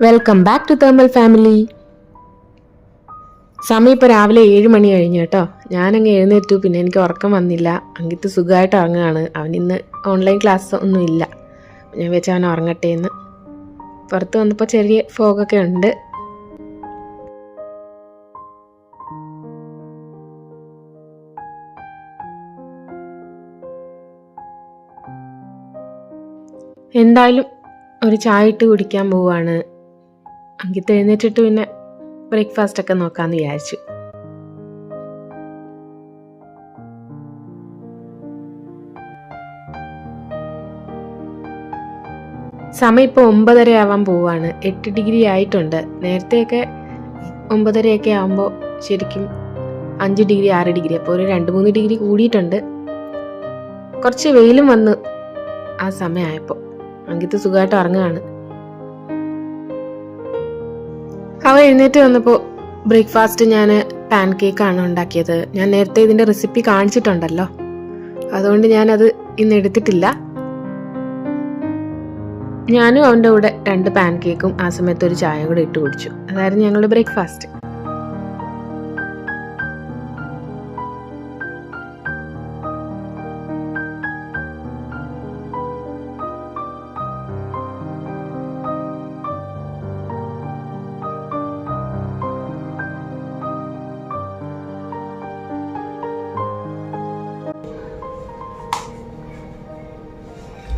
Welcome back to thermal family സമയം ഇപ്പോൾ രാവിലെ ഏഴ് മണി കഴിഞ്ഞു കേട്ടോ. ഞാനങ്ങ് എഴുന്നേറ്റു. പിന്നെ എനിക്ക് ഉറക്കം വന്നില്ല. അങ്കിത്ത് സുഖമായിട്ട് ഉറങ്ങുകയാണ്. അവൻ ഇന്ന് ഓൺലൈൻ ക്ലാസ് ഒന്നും ഇല്ല. ഞാൻ വെച്ച് അവൻ ഉറങ്ങട്ടെ എന്ന്. പുറത്ത് വന്നപ്പോൾ ചെറിയ ഫോഗൊക്കെ ഉണ്ട്. എന്തായാലും ഒരു ചായ ഇട്ട് കുടിക്കാൻ പോവാണ്. അങ്കിത്ത് എഴുന്നേറ്റിട്ട് പിന്നെ ബ്രേക്ക്ഫാസ്റ്റ് ഒക്കെ നോക്കാമെന്ന് വിചാരിച്ചു. സമയം ഇപ്പോൾ ഒമ്പതര ആവാൻ പോവാണ്. എട്ട് ഡിഗ്രി ആയിട്ടുണ്ട്. നേരത്തെയൊക്കെ ഒമ്പതരയൊക്കെ ആകുമ്പോൾ ശരിക്കും അഞ്ച് ഡിഗ്രി ആറ് ഡിഗ്രി അപ്പോൾ ഒരു രണ്ട് മൂന്ന് ഡിഗ്രി കൂടിയിട്ടുണ്ട്. കുറച്ച് വെയിലും വന്ന് ആ സമയമായപ്പോൾ അങ്കിത്ത് സുഖമായിട്ട് ഉറങ്ങുകയാണ്. അവ എഴുന്നേറ്റ് വന്നപ്പോൾ ബ്രേക്ക്ഫാസ്റ്റ് ഞാൻ പാൻ കേക്കാണ് ഉണ്ടാക്കിയത്. ഞാൻ നേരത്തെ ഇതിന്റെ റെസിപ്പി കാണിച്ചിട്ടുണ്ടല്ലോ. അതുകൊണ്ട് ഞാനത് ഇന്ന് എടുത്തിട്ടില്ല. ഞാനും അവന്റെ കൂടെ രണ്ട് പാൻ കേക്കും ആ സമയത്ത് ഒരു ചായ കൂടെ ഇട്ട് കുടിച്ചു. അതായിരുന്നു ഞങ്ങളുടെ ബ്രേക്ക്ഫാസ്റ്റ്.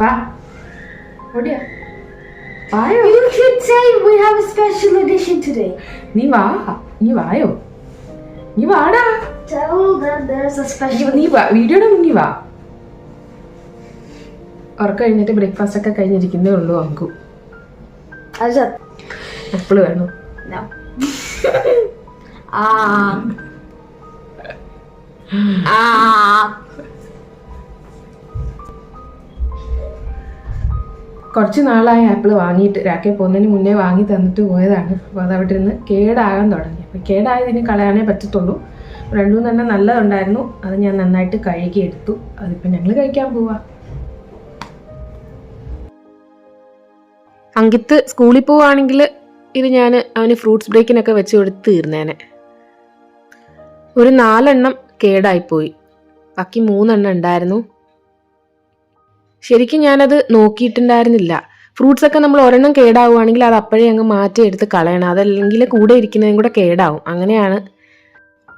വാ ഓടിയാ വായോ You could say we have a special edition today. നീ വാ നീ വായോ നീ വാടാ Tell them there's a special. നീ വാ വീഡിയോയുടെ മുന്നിൽ വാ ഉറക്കം കഴിഞ്ഞിട്ട് ബ്രേക്ക്ഫാസ്റ്റ് ഒക്കെ കഴിഞ്ഞിരിക്കുന്നേ ഉള്ളൂ അങ്കു Azat. ആപ്പിൾ വേണം No. Ah. Ah. കുറച്ച് നാളായി ആപ്പിൾ വാങ്ങിയിട്ട് രാക്കെ പോകുന്നതിന് മുന്നേ വാങ്ങി തന്നിട്ട് പോയതാണ്. അപ്പോൾ അത് അവിടെ ഇരുന്ന് കേടാകാൻ തുടങ്ങി. അപ്പോൾ കേടായതിന് കളയാനേ പറ്റത്തുള്ളൂ. രണ്ടു തന്നെ നല്ലതുണ്ടായിരുന്നു. അത് ഞാൻ നന്നായിട്ട് കഴുകി എടുത്തു. അതിപ്പോൾ ഞങ്ങൾ കഴിക്കാൻ പോവാ. അങ്കിത്ത് സ്കൂളിൽ പോവുകയാണെങ്കിൽ ഇത് ഞാൻ അവന് ഫ്രൂട്ട്സ് ബ്രേക്കിനൊക്കെ വെച്ച് കൊടുത്ത് തീർന്നേനെ. ഒരു നാലെണ്ണം കേടായിപ്പോയി. ബാക്കി മൂന്നെണ്ണം ഉണ്ടായിരുന്നു. ശരിക്കും ഞാനത് നോക്കിയിട്ടുണ്ടായിരുന്നില്ല. ഫ്രൂട്ട്സ് ഒക്കെ നമ്മൾ ഒരെണ്ണം കേടാവുകയാണെങ്കിൽ അത് അപ്പോഴേ അങ്ങ് മാറ്റി എടുത്ത് കളയണം. അതല്ലെങ്കിൽ കൂടെ ഇരിക്കുന്നതും കൂടെ കേടാവും. അങ്ങനെയാണ്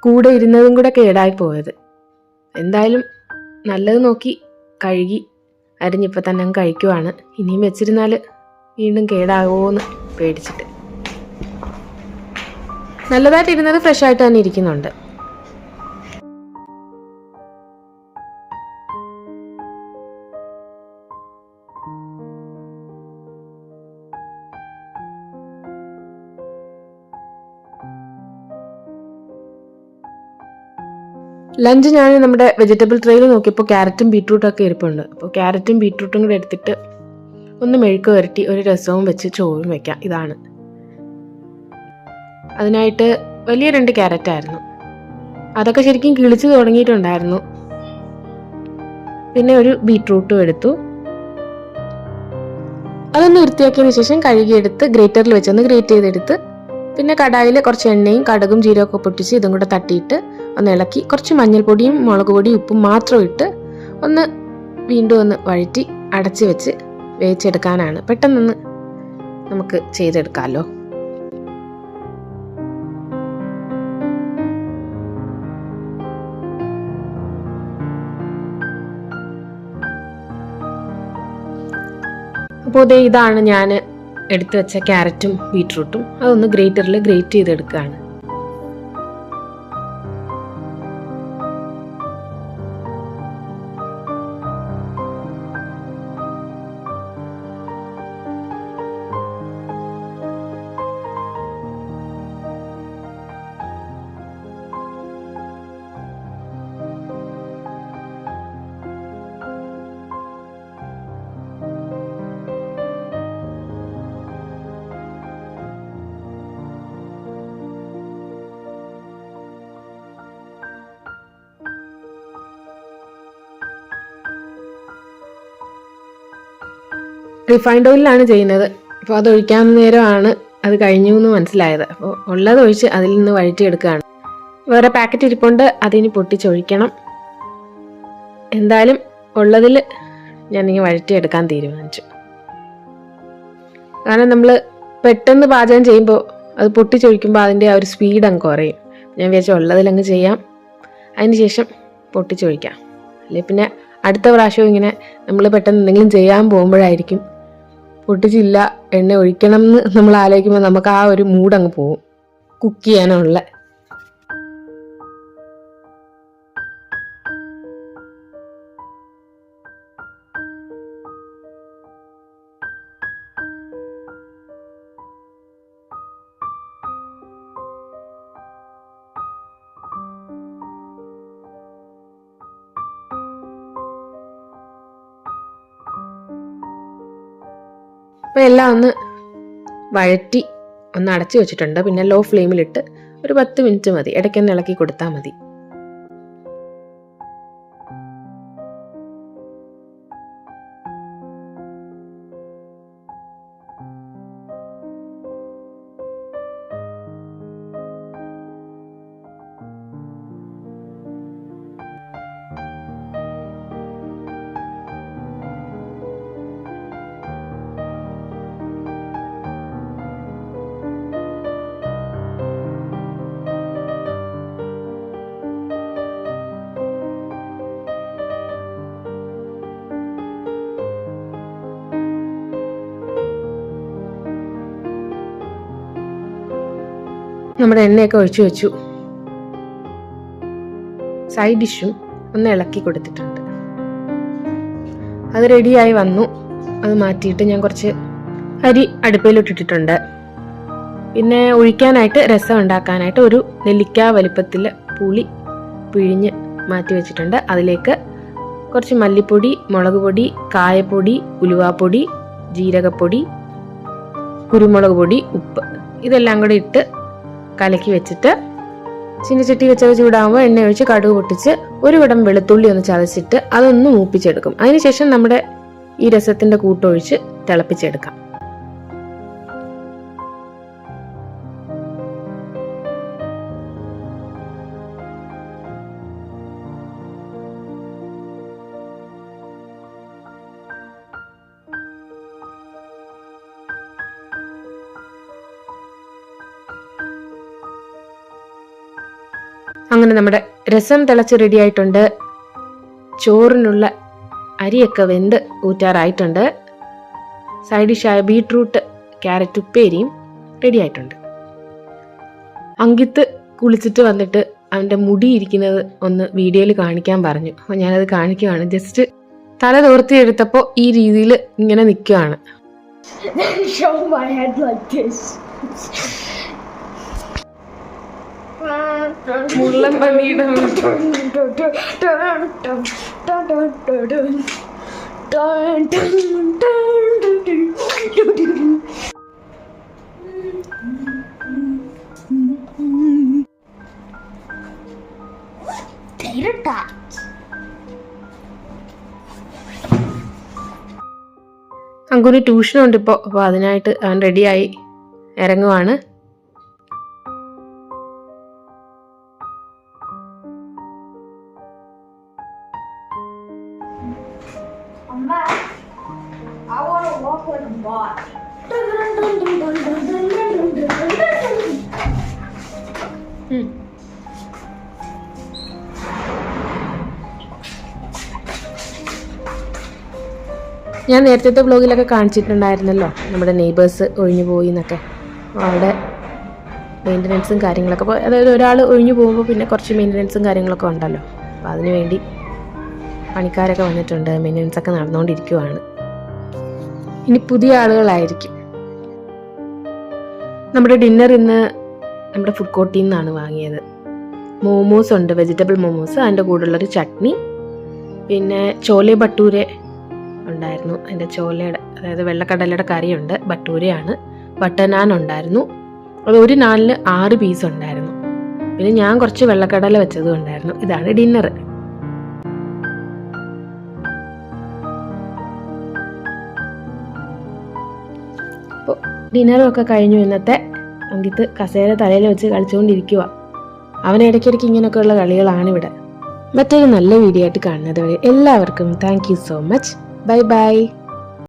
കൂടെ ഇരുന്നതും കൂടെ കേടായി പോയത്. എന്തായാലും നല്ലത് നോക്കി കഴുകി അരിഞ്ഞിപ്പോൾ തന്നെ അങ്ങ് കഴിക്കുവാണ്. ഇനിയും വെച്ചിരുന്നാൽ വീണ്ടും കേടാകുമോ എന്ന് പേടിച്ചിട്ട്. നല്ലതായിട്ട് ഇരുന്നത് ഫ്രഷ് ആയിട്ട് തന്നെ ഇരിക്കുന്നുണ്ട്. ലഞ്ച് ഞാൻ നമ്മുടെ വെജിറ്റബിൾ ട്രെയിൽ നോക്കിയപ്പോൾ ക്യാരറ്റും ബീട്രൂട്ടും ഒക്കെ ഇരിപ്പുണ്ട്. അപ്പോൾ ക്യാരറ്റും ബീട്രൂട്ടും കൂടെ എടുത്തിട്ട് ഒന്ന് മെഴുക്ക് വരട്ടി ഒരു രസവും വെച്ച് ചോറും വെക്കാം. ഇതാണ്. അതിനായിട്ട് വലിയ രണ്ട് ക്യാരറ്റായിരുന്നു അതൊക്കെ ശരിക്കും കിളിച്ച് തുടങ്ങിയിട്ടുണ്ടായിരുന്നു. പിന്നെ ഒരു ബീട്രൂട്ടും എടുത്തു. അതൊന്ന് വൃത്തിയാക്കിയതിന് ശേഷം കഴുകിയെടുത്ത് ഗ്രേറ്ററിൽ വെച്ചൊന്ന് ഗ്രേറ്റ് ചെയ്തെടുത്ത് പിന്നെ കടായിൽ കുറച്ച് എണ്ണയും കടുകും ജീരകമൊക്കെ പൊട്ടിച്ച് ഇതും കൂടെ തട്ടിയിട്ട് ഒന്ന് ഇളക്കി കുറച്ച് മഞ്ഞൾപ്പൊടിയും മുളക് പൊടിയും ഉപ്പും മാത്രം ഇട്ട് ഒന്ന് വീണ്ടും ഒന്ന് വഴറ്റി അടച്ച് വെച്ച് വേവിച്ചെടുക്കാനാണ്. പെട്ടെന്നൊന്ന് നമുക്ക് ചെയ്തെടുക്കാമല്ലോ അപ്പോൾ ഇതാണ് ഞാൻ എടുത്തു വെച്ച ക്യാരറ്റും ബീട്രൂട്ടും അതൊന്ന് ഗ്രേറ്ററിൽ ഗ്രേറ്റ് ചെയ്തെടുക്കുകയാണ്. റിഫൈൻഡ് ഓയിലാണ് ചെയ്യുന്നത്. അപ്പോൾ അത് ഒഴിക്കാൻ നേരമാണ് അത് കഴിഞ്ഞു എന്ന് മനസ്സിലായത്. അപ്പോൾ ഉള്ളത് ഒഴിച്ച് അതിൽ നിന്ന് വഴറ്റിയെടുക്കുകയാണ്. വേറെ പാക്കറ്റ് ഇരിപ്പുണ്ട്. അതിനി പൊട്ടിച്ചൊഴിക്കണം. എന്തായാലും ഉള്ളതിൽ ഞാനിങ്ങനെ വഴറ്റിയെടുക്കാൻ തീരുമാനിച്ചു. കാരണം നമ്മൾ പെട്ടെന്ന് പാചകം ചെയ്യുമ്പോൾ അത് പൊട്ടിച്ചൊഴിക്കുമ്പോൾ അതിന്റെ ആ ഒരു സ്പീഡ് അങ്ങ് കുറയും. ഞാൻ വിചാരിച്ചു ഉള്ളതിലങ്ങ് ചെയ്യാം. അതിന് ശേഷം പൊട്ടിച്ചൊഴിക്കാം. അല്ലെങ്കിൽ പിന്നെ അടുത്ത പ്രാവശ്യം ഇങ്ങനെ നമ്മൾ പെട്ടെന്ന് എന്തെങ്കിലും ചെയ്യാൻ പോകുമ്പോഴായിരിക്കും പൊട്ടിച്ചില്ല എണ്ണ ഒഴിക്കണം എന്ന് നമ്മൾ ആലോചിക്കുമ്പോൾ നമുക്ക് ആ ഒരു മൂഡ് അങ്ങ് പോകും. കുക്ക് ചെയ്യാനുള്ള അപ്പോൾ എല്ലാം ഒന്ന് വഴറ്റി ഒന്ന് അടച്ചു വെച്ചിട്ടുണ്ട്. പിന്നെ ലോ ഫ്ലെയിമിലിട്ട് ഒരു പത്ത് മിനിറ്റ് മതി. ഇടയ്ക്കൊന്ന് ഇളക്കി കൊടുത്താൽ മതി. നമ്മുടെ എണ്ണയൊക്കെ ഒഴിച്ചു വെച്ചു. സൈഡ് ഡിഷും ഒന്ന് ഇളക്കി കൊടുത്തിട്ടുണ്ട്. അത് റെഡിയായി വന്നു. അത് മാറ്റിയിട്ട് ഞാൻ കുറച്ച് അരി അടുപ്പിലിട്ടിട്ടുണ്ട് പിന്നെ ഒഴിക്കാനായിട്ട് രസം ഉണ്ടാക്കാനായിട്ട് ഒരു നെല്ലിക്ക വലിപ്പത്തിൽ പുളി പിഴിഞ്ഞ് മാറ്റി വെച്ചിട്ടുണ്ട്. അതിലേക്ക് കുറച്ച് മല്ലിപ്പൊടി മുളക് പൊടി കായപ്പൊടി ഉലുവാപ്പൊടി ജീരകപ്പൊടി കുരുമുളക് പൊടി ഉപ്പ് ഇതെല്ലാം കൂടി ഇട്ട് കലക്കി വെച്ചിട്ട് ചീനച്ചട്ടി വെച്ചത് ചൂടാകുമ്പോൾ എണ്ണ ഒഴിച്ച് കടുക് പൊട്ടിച്ച് ഒരു വിടം വെളുത്തുള്ളി ഒന്ന് ചതച്ചിട്ട് അതൊന്ന് മൂപ്പിച്ചെടുക്കും. അതിനുശേഷം നമ്മുടെ ഈ രസത്തിന്റെ കൂട്ടൊഴിച്ച് തിളപ്പിച്ചെടുക്കാം. അങ്ങനെ നമ്മുടെ രസം തിളച്ച് റെഡി ആയിട്ടുണ്ട്. ചോറിനുള്ള അരിയൊക്കെ വെന്ത് ഊറ്റാറായിട്ടുണ്ട്. സൈഡ് ഡിഷായ ബീട്രൂട്ട് ക്യാരറ്റ് ഉപ്പേരിയും റെഡി ആയിട്ടുണ്ട്. അങ്കിത്ത് കുളിച്ചിട്ട് വന്നിട്ട് അവന്റെ മുടി ഇരിക്കുന്നത് ഒന്ന് വീഡിയോയിൽ കാണിക്കാൻ പറഞ്ഞു. അപ്പോൾ ഞാനത് കാണിക്കുവാണ്. ജസ്റ്റ് തല തോർത്തിയെടുത്തപ്പോൾ ഈ രീതിയിൽ ഇങ്ങനെ നിൽക്കുവാണ്. Show my head like this. പന്നിയുടെ tots. അങ്കുന് ട്യൂഷനുണ്ട് ഇപ്പോൾ അപ്പോൾ അതിനായിട്ട് അവൻ റെഡിയായി ഇറങ്ങുവാണ് ഞാൻ നേരത്തെ ബ്ലോഗിലൊക്കെ കാണിച്ചിട്ടുണ്ടായിരുന്നല്ലോ നമ്മുടെ നെയ്ബേഴ്സ് ഒഴിഞ്ഞു പോയി എന്നൊക്കെ. അവിടെ മെയിന്റനൻസും കാര്യങ്ങളൊക്കെ. അപ്പോൾ അതായത് ഒരാൾ ഒഴിഞ്ഞു പോകുമ്പോൾ പിന്നെ കുറച്ച് മെയിന്റനൻസും കാര്യങ്ങളൊക്കെ ഉണ്ടല്ലോ. അപ്പോൾ അതിന് വേണ്ടി പണിക്കാരൊക്കെ വന്നിട്ടുണ്ട്. മെയിന്റനൻസ് ഒക്കെ നടന്നുകൊണ്ടിരിക്കുവാണ്. ഇനി പുതിയ ആളുകളായിരിക്കും. നമ്മുടെ ഡിന്നർ ഇന്ന് നമ്മുടെ ഫുഡ് കോർട്ടിൽ നിന്നാണ് വാങ്ങിയത്. മോമോസ് ഉണ്ട് വെജിറ്റബിൾ മോമോസ് അതിന്റെ കൂടെയുള്ളൊരു ചട്നി പിന്നെ ചോലെ ബട്ടൂര ഉണ്ടായിരുന്നു. അതിന്റെ ചോലയുടെ അതായത് വെള്ളക്കടലയുടെ കറിയുണ്ട് ബട്ടൂരയാണ്. ബട്ടർ നാൻ ഉണ്ടായിരുന്നു. അത് ഒരു നാലിൽ ആറ് പീസ് ഉണ്ടായിരുന്നു. പിന്നെ ഞാൻ കുറച്ച് വെള്ളക്കടല വെച്ചതും ഉണ്ടായിരുന്നു. ഇതാണ് ഡിന്നർ ഡിന്നറും ഒക്കെ കഴിഞ്ഞു ഇന്നത്തെ അങ്കിത്ത് കസേര തലയിൽ വെച്ച് കളിച്ചുകൊണ്ടിരിക്കുക അവൻ ഇടയ്ക്കിടയ്ക്ക് ഇങ്ങനെയൊക്കെയുള്ള കളികളാണ് ഇവിടെ. മറ്റൊരു നല്ല വീഡിയോ ആയിട്ട് കാണുന്നത് വരെ എല്ലാവർക്കും thank so much bye bye